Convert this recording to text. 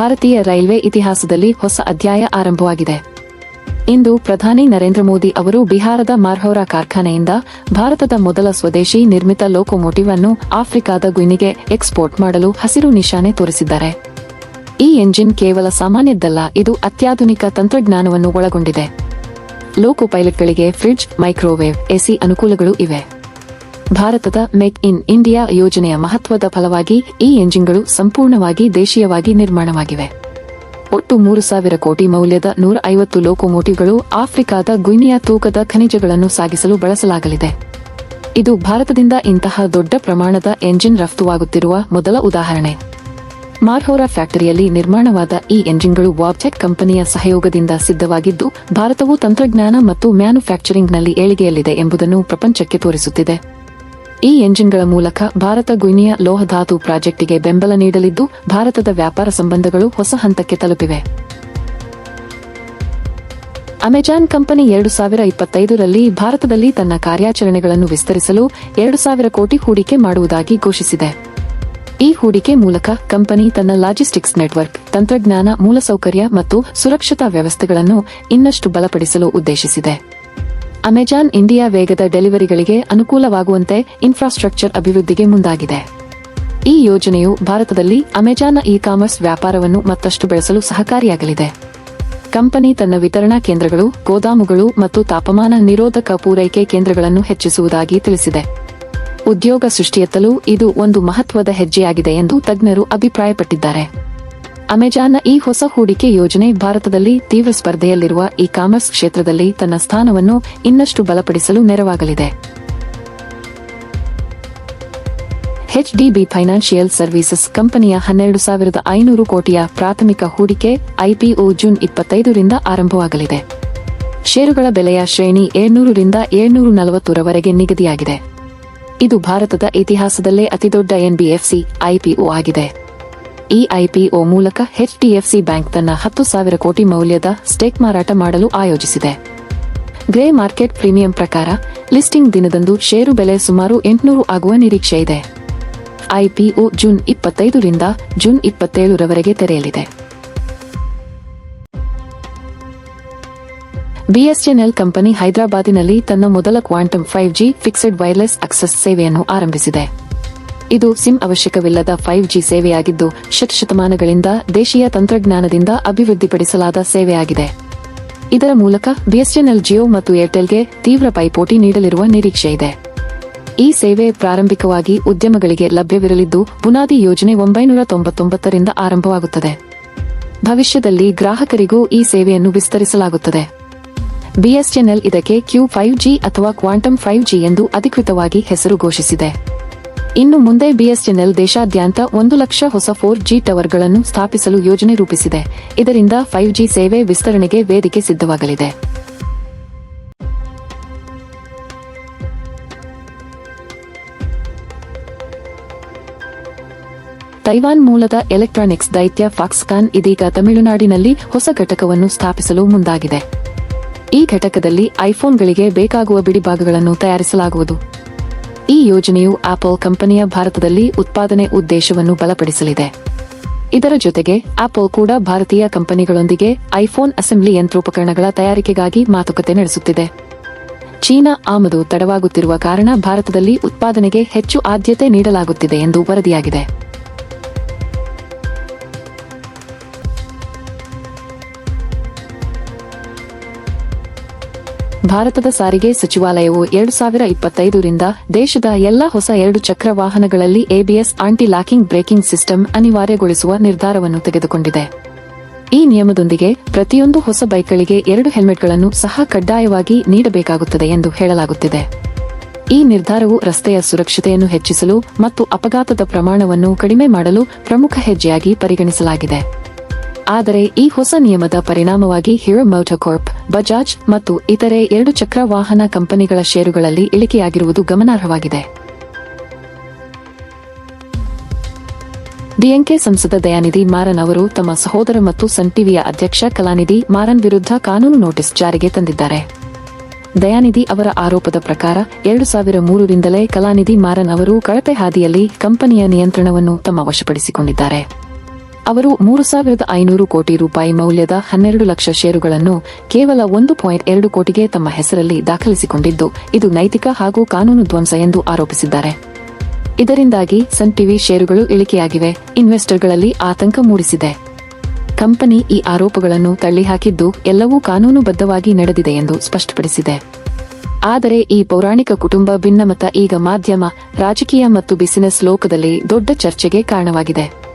ಭಾರತೀಯ ರೈಲ್ವೆ ಇತಿಹಾಸದಲ್ಲಿ ಹೊಸ ಅಧ್ಯಾಯ ಆರಂಭವಾಗಿದೆ. ಇಂದು ಪ್ರಧಾನಿ ನರೇಂದ್ರ ಮೋದಿ ಅವರು ಬಿಹಾರದ ಮಾರ್ಹೋರಾ ಕಾರ್ಖಾನೆಯಿಂದ ಭಾರತದ ಮೊದಲ ಸ್ವದೇಶಿ ನಿರ್ಮಿತ ಲೋಕೋಮೋಟಿವ್ ಅನ್ನು ಆಫ್ರಿಕಾದ ಗುಯಿನಿಗೆ ಎಕ್ಸ್ಪೋರ್ಟ್ ಮಾಡಲು ಹಸಿರು ನಿಶಾನೆ ತೋರಿಸಿದ್ದಾರೆ. ಈ ಎಂಜಿನ್ ಕೇವಲ ಸಾಮಾನ್ಯದ್ದಲ್ಲ, ಇದು ಅತ್ಯಾಧುನಿಕ ತಂತ್ರಜ್ಞಾನವನ್ನು ಒಳಗೊಂಡಿದೆ. ಲೋಕೋ ಪೈಲಟ್ಗಳಿಗೆ ಫ್ರಿಡ್ಜ್, ಮೈಕ್ರೋವೇವ್, ಎಸಿ ಅನುಕೂಲಗಳು ಇವೆ. ಭಾರತದ ಮೇಕ್ ಇನ್ ಇಂಡಿಯಾ ಯೋಜನೆಯ ಮಹತ್ವದ ಫಲವಾಗಿ ಈ ಎಂಜಿನ್ಗಳು ಸಂಪೂರ್ಣವಾಗಿ ದೇಶೀಯವಾಗಿ ನಿರ್ಮಾಣವಾಗಿವೆ. ಒಟ್ಟು ಮೂರು ಸಾವಿರ ಕೋಟಿ ಮೌಲ್ಯದ ನೂರ ಐವತ್ತು ಲೋಕೋಮೋಟಿವ್ಗಳು ಆಫ್ರಿಕಾದ ಗುಯಿನಿಯಾ ತೂಕದ ಖನಿಜಗಳನ್ನು ಸಾಗಿಸಲು ಬಳಸಲಾಗಲಿದೆ. ಇದು ಭಾರತದಿಂದ ಇಂತಹ ದೊಡ್ಡ ಪ್ರಮಾಣದ ಎಂಜಿನ್ ರಫ್ತುವಾಗುತ್ತಿರುವ ಮೊದಲ ಉದಾಹರಣೆ. ಮಾರ್ಹೋರಾ ಫ್ಯಾಕ್ಟರಿಯಲ್ಲಿ ನಿರ್ಮಾಣವಾದ ಈ ಎಂಜಿನ್ಗಳು ವಾಬ್ಜೆಟ್ ಕಂಪನಿಯ ಸಹಯೋಗದಿಂದ ಸಿದ್ಧವಾಗಿದ್ದು, ಭಾರತವು ತಂತ್ರಜ್ಞಾನ ಮತ್ತು ಮ್ಯಾನುಫ್ಯಾಕ್ಚರಿಂಗ್ನಲ್ಲಿ ಏಳಿಗೆಯಲ್ಲಿದೆ ಎಂಬುದನ್ನು ಪ್ರಪಂಚಕ್ಕೆ ತೋರಿಸುತ್ತಿದೆ. ಈ ಎಂಜಿನ್ಗಳ ಮೂಲಕ ಭಾರತ ಗುಯಿನಿಯಾ ಲೋಹಧಾತು ಪ್ರಾಜೆಕ್ಟಿಗೆ ಬೆಂಬಲ ನೀಡಲಿದ್ದು, ಭಾರತದ ವ್ಯಾಪಾರ ಸಂಬಂಧಗಳು ಹೊಸ ಹಂತಕ್ಕೆ ತಲುಪಿವೆ. ಅಮೆಜಾನ್ ಕಂಪನಿ ಎರಡು ಸಾವಿರ ಇಪ್ಪತ್ತೈದರಲ್ಲಿ ಭಾರತದಲ್ಲಿ ತನ್ನ ಕಾರ್ಯಾಚರಣೆಗಳನ್ನು ವಿಸ್ತರಿಸಲು ಎರಡು ಸಾವಿರ ಕೋಟಿ ಹೂಡಿಕೆ ಮಾಡುವುದಾಗಿ ಘೋಷಿಸಿದೆ. ಈ ಹೂಡಿಕೆ ಮೂಲಕ ಕಂಪನಿ ತನ್ನ ಲಾಜಿಸ್ಟಿಕ್ಸ್ ನೆಟ್ವರ್ಕ್, ತಂತ್ರಜ್ಞಾನ, ಮೂಲಸೌಕರ್ಯ ಮತ್ತು ಸುರಕ್ಷತಾ ವ್ಯವಸ್ಥೆಗಳನ್ನು ಇನ್ನಷ್ಟು ಬಲಪಡಿಸಲು ಉದ್ದೇಶಿಸಿದೆ. ಅಮೆಜಾನ್ ಇಂಡಿಯಾ ವೇಗದ ಡೆಲಿವರಿಗಳಿಗೆ ಅನುಕೂಲವಾಗುವಂತೆ ಇನ್ಫ್ರಾಸ್ಟ್ರಕ್ಚರ್ ಅಭಿವೃದ್ಧಿಗೆ ಮುಂದಾಗಿದೆ. ಈ ಯೋಜನೆಯು ಭಾರತದಲ್ಲಿ ಅಮೆಜಾನ್ನ ಇ ಕಾಮರ್ಸ್ ವ್ಯಾಪಾರವನ್ನು ಮತ್ತಷ್ಟು ಬೆಳೆಸಲು ಸಹಕಾರಿಯಾಗಲಿದೆ. ಕಂಪನಿ ತನ್ನ ವಿತರಣಾ ಕೇಂದ್ರಗಳು, ಗೋದಾಮುಗಳು ಮತ್ತು ತಾಪಮಾನ ನಿರೋಧಕ ಪೂರೈಕೆ ಕೇಂದ್ರಗಳನ್ನು ಹೆಚ್ಚಿಸುವುದಾಗಿ ತಿಳಿಸಿದೆ. ಉದ್ಯೋಗ ಸೃಷ್ಟಿಯತ್ತಲೂ ಇದು ಒಂದು ಮಹತ್ವದ ಹೆಜ್ಜೆಯಾಗಿದೆ ಎಂದು ತಜ್ಞರು ಅಭಿಪ್ರಾಯಪಟ್ಟಿದ್ದಾರೆ. ಅಮೆಜಾನ್ನ ಈ ಹೊಸ ಹೂಡಿಕೆ ಯೋಜನೆ ಭಾರತದಲ್ಲಿ ತೀವ್ರ ಸ್ಪರ್ಧೆಯಲ್ಲಿರುವ ಇ ಕಾಮರ್ಸ್ ಕ್ಷೇತ್ರದಲ್ಲಿ ತನ್ನ ಸ್ಥಾನವನ್ನು ಇನ್ನಷ್ಟು ಬಲಪಡಿಸಲು ನೆರವಾಗಲಿದೆ. ಎಚ್ಡಿಬಿ ಫೈನಾನ್ಷಿಯಲ್ ಸರ್ವಿಸಸ್ ಕಂಪನಿಯ ಹನ್ನೆರಡು ಸಾವಿರದ ಐನೂರು ಕೋಟಿಯ ಪ್ರಾಥಮಿಕ ಹೂಡಿಕೆ ಐಪಿಒ ಜೂನ್ ಇಪ್ಪತ್ತೈದರಿಂದ ಆರಂಭವಾಗಲಿದೆ. ಷೇರುಗಳ ಬೆಲೆಯ ಶ್ರೇಣಿ ಏಳ್ನೂರರಿಂದ ಏಳ್ನೂರು ನಲವತ್ತರವರೆಗೆ ನಿಗದಿಯಾಗಿದೆ. ಇದು ಭಾರತದ ಇತಿಹಾಸದಲ್ಲೇ ಅತಿದೊಡ್ಡ ಎನ್ಬಿಎಫ್ಸಿ ಐಪಿಒ ಆಗಿದೆ. ಈ ಐಪಿಒ ಮೂಲಕ ಎಚ್ಡಿಎಫ್ಸಿ ಬ್ಯಾಂಕ್ ತನ್ನ ಹತ್ತು ಸಾವಿರ ಕೋಟಿ ಮೌಲ್ಯದ ಸ್ಟೇಕ್ ಮಾರಾಟ ಮಾಡಲು ಆಯೋಜಿಸಿದೆ. ಗ್ರೇ ಮಾರ್ಕೆಟ್ ಪ್ರೀಮಿಯಂ ಪ್ರಕಾರ ಲಿಸ್ಟಿಂಗ್ ದಿನದಂದು ಷೇರು ಬೆಲೆ ಸುಮಾರು ಎಂಟುನೂರು ಆಗುವ ನಿರೀಕ್ಷೆ ಇದೆ. ಐಪಿಒ ಜೂನ್ ಇಪ್ಪತ್ತೈದರಿಂದ ಜೂನ್ ಇಪ್ಪತ್ತೇಳರವರೆಗೆ ತೆರೆಯಲಿದೆ. ಬಿಎಸ್ಎನ್ಎಲ್ ಕಂಪನಿ ಹೈದರಾಬಾದಿನಲ್ಲಿ ತನ್ನ ಮೊದಲ quantum five G fixed wireless access ಸೇವೆಯನ್ನು ಆರಂಭಿಸಿದೆ. ಇದು ಸಿಮ್ ಅವಶ್ಯಕವಿಲ್ಲದ ಫೈವ್ ಜಿ ಸೇವೆಯಾಗಿದ್ದು ಶತಶತಮಾನಗಳಿಂದ ದೇಶೀಯ ತಂತ್ರಜ್ಞಾನದಿಂದ ಅಭಿವೃದ್ಧಿಪಡಿಸಲಾದ ಸೇವೆಯಾಗಿದೆ. ಇದರ ಮೂಲಕ ಬಿಎಸ್ಎನ್ಎಲ್ ಜಿಯೋ ಮತ್ತು ಏರ್ಟೆಲ್ಗೆ ತೀವ್ರ ಪೈಪೋಟಿ ನೀಡಲಿರುವ ನಿರೀಕ್ಷೆ ಇದೆ. ಈ ಸೇವೆ ಪ್ರಾರಂಭಿಕವಾಗಿ ಉದ್ಯಮಗಳಿಗೆ ಲಭ್ಯವಿರಲಿದ್ದು ಬುನಾದಿ ಯೋಜನೆ ಒಂಬೈನೂರ ತೊಂಬತ್ತೊಂಬತ್ತರಿಂದ ಆರಂಭವಾಗುತ್ತದೆ. ಭವಿಷ್ಯದಲ್ಲಿ ಗ್ರಾಹಕರಿಗೂ ಈ ಸೇವೆಯನ್ನು ವಿಸ್ತರಿಸಲಾಗುತ್ತದೆ. ಬಿಎಸ್ಎನ್ಎಲ್ ಇದಕ್ಕೆ ಕ್ಯೂ ಫೈವ್ ಜಿ ಅಥವಾ ಕ್ವಾಂಟಮ್ ಫೈವ್ ಜಿ ಎಂದು ಅಧಿಕೃತವಾಗಿ ಹೆಸರು ಘೋಷಿಸಿದೆ. ಇನ್ನು ಮುಂದೆ ಬಿಎಸ್ಎನ್ಎಲ್ ದೇಶಾದ್ಯಂತ ಒಂದು ಲಕ್ಷ ಹೊಸ ಫೋರ್ ಜಿ ಟವರ್ಗಳನ್ನು ಸ್ಥಾಪಿಸಲು ಯೋಜನೆ ರೂಪಿಸಿದೆ. ಇದರಿಂದ ಫೈವ್ ಜಿ ಸೇವೆ ವಿಸ್ತರಣೆಗೆ ವೇದಿಕೆ ಸಿದ್ಧವಾಗಲಿದೆ. ತೈವಾನ್ ಮೂಲದ ಎಲೆಕ್ಟ್ರಾನಿಕ್ಸ್ ದೈತ್ಯ ಫಾಕ್ಸ್ಕಾನ್ ಇದೀಗ ತಮಿಳುನಾಡಿನಲ್ಲಿ ಹೊಸ ಘಟಕವನ್ನು ಸ್ಥಾಪಿಸಲು ಮುಂದಾಗಿದೆ. ಈ ಘಟಕದಲ್ಲಿ ಐಫೋನ್ಗಳಿಗೆ ಬೇಕಾಗುವ ಬಿಡಿಭಾಗಗಳನ್ನು ತಯಾರಿಸಲಾಗುವುದು. ಈ ಯೋಜನೆಯು ಆಪಲ್ ಕಂಪನಿಯ ಭಾರತದಲ್ಲಿ ಉತ್ಪಾದನೆ ಉದ್ದೇಶವನ್ನು ಬಲಪಡಿಸಲಿದೆ. ಇದರ ಜೊತೆಗೆ ಆಪಲ್ ಕೂಡ ಭಾರತೀಯ ಕಂಪನಿಗಳೊಂದಿಗೆ ಐಫೋನ್ ಅಸೆಂಬ್ಲಿ ಯಂತ್ರೋಪಕರಣಗಳ ತಯಾರಿಕೆಗಾಗಿ ಮಾತುಕತೆ ನಡೆಸುತ್ತಿದೆ. ಚೀನಾ ಆಮದು ತಡವಾಗುತ್ತಿರುವ ಕಾರಣ ಭಾರತದಲ್ಲಿ ಉತ್ಪಾದನೆಗೆ ಹೆಚ್ಚು ಆದ್ಯತೆ ನೀಡಲಾಗುತ್ತಿದೆ ಎಂದು ವರದಿಯಾಗಿದೆ. ಭಾರತದ ಸಾರಿಗೆ ಸಚಿವಾಲಯವು ಎರಡು ಸಾವಿರ ಇಪ್ಪತ್ತೈದರಿಂದ ದೇಶದ ಎಲ್ಲಾ ಹೊಸ ಎರಡು ಚಕ್ರ ವಾಹನಗಳಲ್ಲಿ ABS anti locking braking system ಅನಿವಾರ್ಯಗೊಳಿಸುವ ನಿರ್ಧಾರವನ್ನು ತೆಗೆದುಕೊಂಡಿದೆ. ಈ ನಿಯಮದೊಂದಿಗೆ ಪ್ರತಿಯೊಂದು ಹೊಸ ಬೈಕ್ಗಳಿಗೆ ಎರಡು ಹೆಲ್ಮೆಟ್ಗಳನ್ನು ಸಹ ಕಡ್ಡಾಯವಾಗಿ ನೀಡಬೇಕಾಗುತ್ತದೆ ಎಂದು ಹೇಳಲಾಗುತ್ತಿದೆ. ಈ ನಿರ್ಧಾರವು ರಸ್ತೆಯ ಸುರಕ್ಷತೆಯನ್ನು ಹೆಚ್ಚಿಸಲು ಮತ್ತು ಅಪಘಾತದ ಪ್ರಮಾಣವನ್ನು ಕಡಿಮೆ ಮಾಡಲು ಪ್ರಮುಖ ಹೆಜ್ಜೆಯಾಗಿ ಪರಿಗಣಿಸಲಾಗಿದೆ. ಆದರೆ ಈ ಹೊಸ ನಿಯಮದ ಪರಿಣಾಮವಾಗಿ ಹೀರೋ ಮೋಟೋಕಾರ್ಪ್ ಬಜಾಜ್ ಮತ್ತು ಇತರೆ ಎರಡು ಚಕ್ರ ವಾಹನ ಕಂಪನಿಗಳ ಷೇರುಗಳಲ್ಲಿ ಇಳಿಕೆಯಾಗಿರುವುದು ಗಮನಾರ್ಹವಾಗಿದೆ. ಡಿಎಂಕೆ ಸಂಸದ ದಯಾನಿಧಿ ಮಾರನ್ ಅವರು ತಮ್ಮ ಸಹೋದರ ಮತ್ತು ಸನ್ ಟಿವಿಯ ಅಧ್ಯಕ್ಷ ಕಲಾನಿಧಿ ಮಾರನ್ ವಿರುದ್ಧ ಕಾನೂನು ನೋಟಿಸ್ ಜಾರಿಗೆ ತಂದಿದ್ದಾರೆ. ದಯಾನಿಧಿ ಅವರ ಆರೋಪದ ಪ್ರಕಾರ ಎರಡು ಸಾವಿರ ಮೂರರಿಂದಲೇ ಕಲಾನಿಧಿ ಮಾರನ್ ಅವರು ಕಳಪೆ ಹಾದಿಯಲ್ಲಿ ಕಂಪನಿಯ ನಿಯಂತ್ರಣವನ್ನು ತಮ್ಮ ವಶಪಡಿಸಿಕೊಂಡಿದ್ದಾರೆ. ಅವರು ಮೂರು ಸಾವಿರದ ಐನೂರು ಕೋಟಿ ರೂಪಾಯಿ ಮೌಲ್ಯದ ಹನ್ನೆರಡು ಲಕ್ಷ ಷೇರುಗಳನ್ನು ಕೇವಲ ಒಂದು ಪಾಯಿಂಟ್ ಎರಡು ಕೋಟಿಗೆ ತಮ್ಮ ಹೆಸರಲ್ಲಿ ದಾಖಲಿಸಿಕೊಂಡಿದ್ದು, ಇದು ನೈತಿಕ ಹಾಗೂ ಕಾನೂನು ಧ್ವಂಸ ಎಂದು ಆರೋಪಿಸಿದ್ದಾರೆ. ಇದರಿಂದಾಗಿ ಸನ್ ಟಿವಿ ಷೇರುಗಳು ಇಳಿಕೆಯಾಗಿವೆ, ಇನ್ವೆಸ್ಟರ್ಗಳಲ್ಲಿ ಆತಂಕ ಮೂಡಿಸಿದೆ. ಕಂಪನಿ ಈ ಆರೋಪಗಳನ್ನು ತಳ್ಳಿಹಾಕಿದ್ದು, ಎಲ್ಲವೂ ಕಾನೂನುಬದ್ಧವಾಗಿ ನಡೆದಿದೆ ಎಂದು ಸ್ಪಷ್ಟಪಡಿಸಿದೆ. ಆದರೆ ಈ ಪೌರಾಣಿಕ ಕುಟುಂಬ ಭಿನ್ನಮತ ಈಗ ಮಾಧ್ಯಮ, ರಾಜಕೀಯ ಮತ್ತು ಬಿಸಿನೆಸ್ ಲೋಕದಲ್ಲಿ ದೊಡ್ಡ ಚರ್ಚೆಗೆ ಕಾರಣವಾಗಿದೆ.